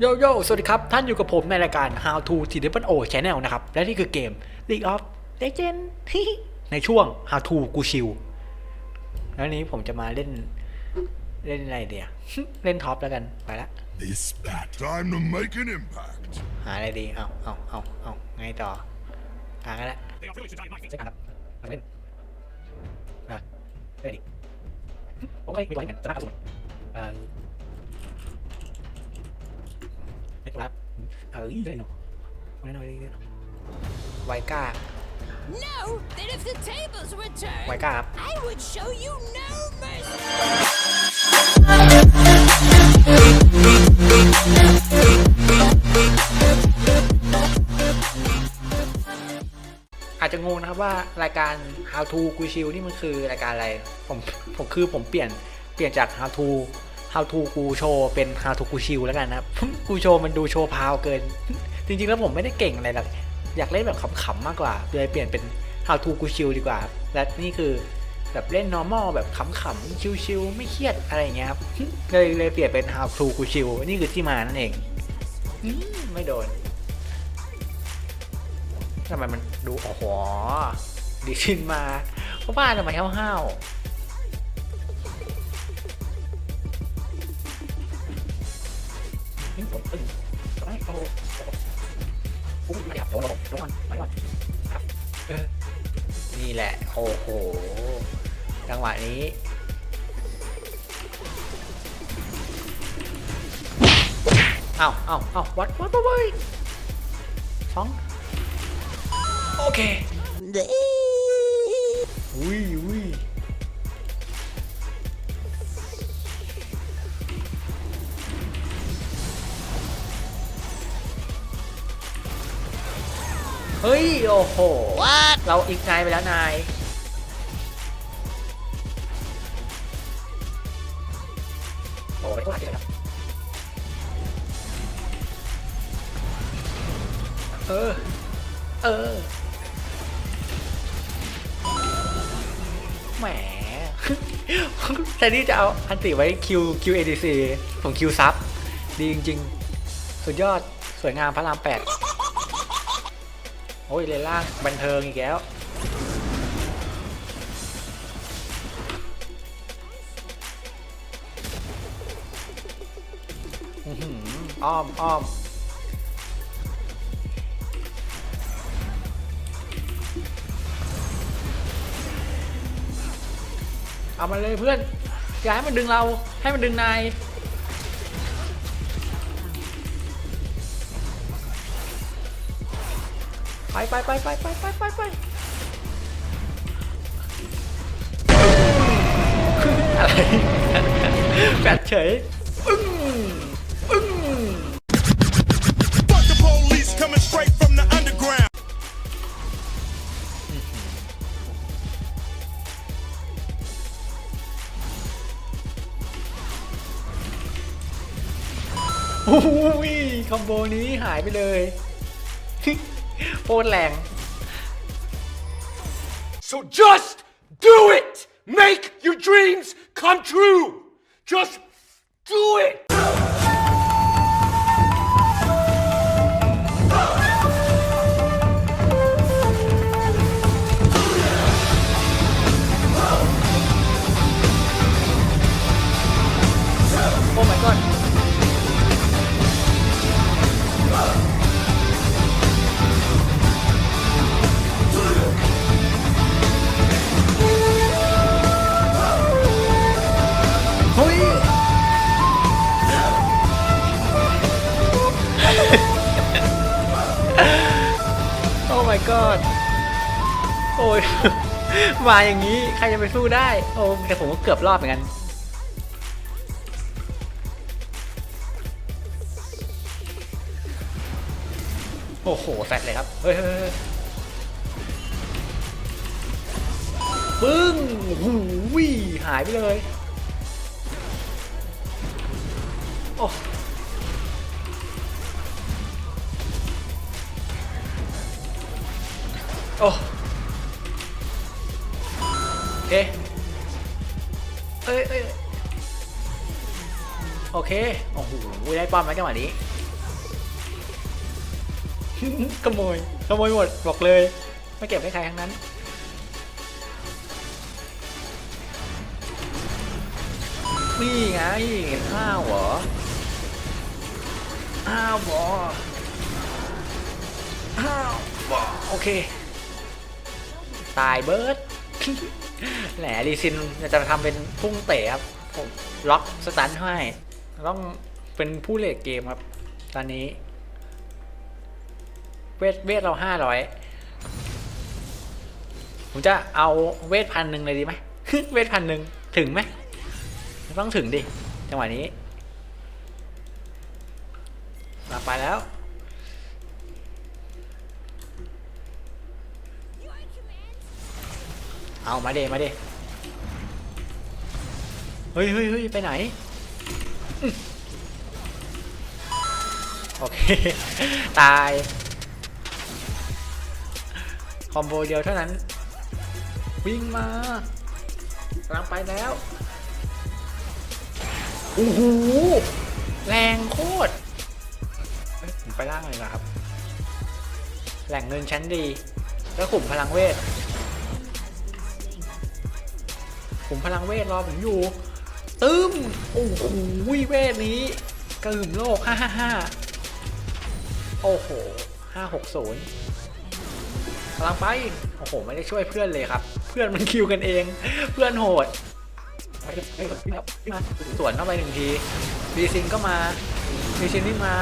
โยโย่ สวัสดีครับ ท่านอยู่กับผมในรายการ How to t d o Channel นะครับ และนี่คือเกม League of Legends ในช่วง How to กูชิว แล้วนี้ผมจะมาเล่น เล่นอะไรเดียเล่นท็อปแล้วกัน ไปละ This bat. Time to make an impact. หาอะไรดี เอาเอาเอาเอาไงต่อหากันละใช่ครับเอาเล่นนะเล่นดิผมไม่มีไว้กันจะน่าสนุกเอ่อเล่นครับ เออเล่นหนูเล่นหน่อยเล่นหน่อยไวก้า No, that if the tables were ไว turned, ก้าครับ I would show you no mercy. อาจจะงงนะครับว่ารายการ How to กูชิวนี่มันคือรายการอะไร ผมผมคือผมเปลี่ยนเปลี่ยนจาก How to How to กูโชว์เป็น How to กูชิวแล้วกันนะครับกูโชว์มันดูโชว์พาวเกิน จริงๆแล้วผมไม่ได้เก่งอะไรหรอกอยากเล่นแบบขำๆมากกว่าเลยเปลี่ยนเป็น How to กูชิวดีกว่า และนี่คือแบบเล่น normal แบบขำๆชิวๆไม่เครียดอะไรเงี้ยครับเลยเลยเปลี่ยนเป็น How to กูชิวนี่คือที่มานั่นเองไม่โดนทำไมมันดูโอ้โหดีขึ้นมาเพราะบ้านทำไมห้าวๆ นี่ผมตึงไม่โอ้ปุ๊บไม่อยากโดนโดนไปก่อนนี่แหละ โอ้โห จังหวะนี้เอ้าเอ้าเอ้าวัดวัดวัดวัดสองโอเคอุ้ยอุ้ย เฮ้ย โอ้โห เราอีกนายไปแล้วนาย โอ้ยไม่ว่าเลยครับเออ เออ แหมแทนที่จะเอาอันติไว้คิวคิวเอดีซีผมคิวซับ ดีจริง ๆ สุดยอด สวยงามพระรามแปด โอ้ยเลยล่างบันเทิงอีกแล้วอ้อหืออ้อมอ้อมเอามาเลยเพื่อนอย่าให้มันดึงเราให้มันดึงนาย ไปไปไปไปไปไปไปไปอะไรแปดเฉยอึ้งอึ้ง Fuck the police coming straight from the underground. โอ้ยคอมโบนี้หายไปเลย โคตรแรง So just do it! Make your dreams come true! Just do it! God โอ้ย มาอย่างนี้ ใครจะไปสู้ได้ โอ้แต่ผมก็เกือบรอดเหมือนกัน โอ้โหแฟดเลยครับ เฮ้ยเฮ้ยเฮ้ยปึ้งหูวิหายไปเลย โอ้ โอ้โอเคเอ้ยเอ้ยโอเค โอ้โห ได้ป้อมแล้วจังหวะนี้ ขโมย ขโมยหมด บอกเลย ไม่เก็บให้ใครทั้งนั้น นี่ไงห้าวเหรอห้าวบอห้าวบอโอเค ตายเบิร์ดแหละดีซินจะทำเป็นพุ่งเตะครับผมล็อกสตันให้ต้องเป็นผู้เลดเกมครับ ตอนนี้ เวทเวทเราห้าร้อยผมจะเอาเวทพันหนึ่งเลยดีไหมเวทพันหนึ่งถึงไหมต้องถึงดิ จังหวะนี้มาไปแล้ว เอามาเดมาเดเฮ้ยเฮ้ยเฮ้ยไปไหน โอเค ตาย คอมโบเดียวเท่านั้น วิ่งมากำลังไปแล้วโอ้โหแรงโคตรผมไปล่างเลยนะครับ แหล่งเงินชั้นดี แล้วขุมพลังเวท ผมพลังเวทรอผมอยู่ ตึ้มโอ้โหเวทนี้กระหึ่มโลก 555 โอ้โห 560กำลังไป โอ้โห ไม่ได้ช่วยเพื่อนเลยครับ เพื่อนมันคิวกันเอง เพื่อนโหดสวนเข้าไปหนึ่งทีดีซินก็มาดีซินนี่มา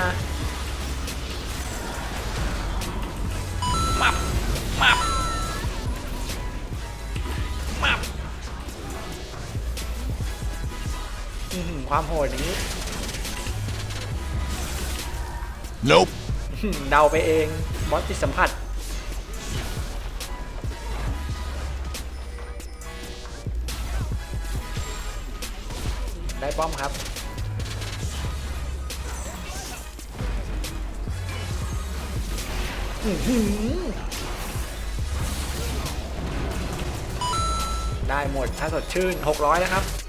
ความโหดนี้ Nope. อื้อหือเดาไปเองบอสจิตสัมผัส ได้ป้อมครับอื้อหือได้หมดถ้าสดชื่น 600แล้วครับ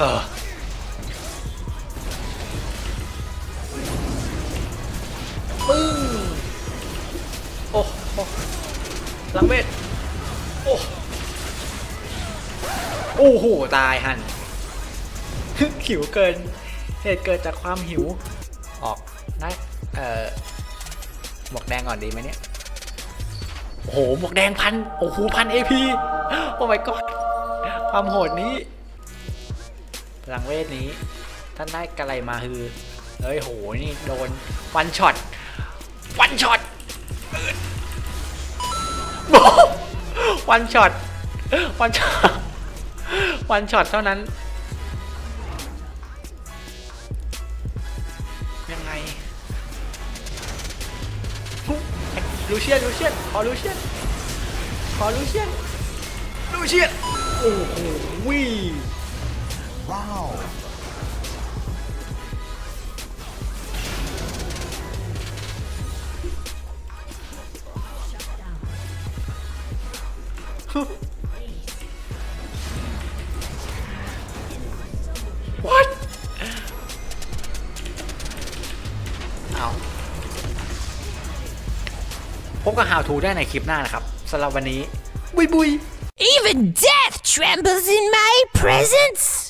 เออปึ้งโอ้โอ้ลังเวทโอ้โอ้โห ตายหันหิวเกิน เหตุเกิดจากความหิว ออกได้เอ่อหมวกแดงก่อนดีไหมเนี่ย โอ้โห หมวกแดงพัน โอ้โห พันเอพีโอ้ my god ความโหดนี้ ลังเวทนี้ ท่านได้กระไรมาคือเฮ้ยโหนี่โดนวันช็อตวันช็อตวันช็อตวันช็อตวันช็อตเท่านั้น ยังไงลูเชียนลูเชียนขอลูเชียนขอลูเชียนลูเชียนโอ้โห วิ Wow. วัดเอาพบกับ How to ได้ในคลิปหน้านะครับสำหรับวันนี้ บุยบุย Even death trembles in my presence!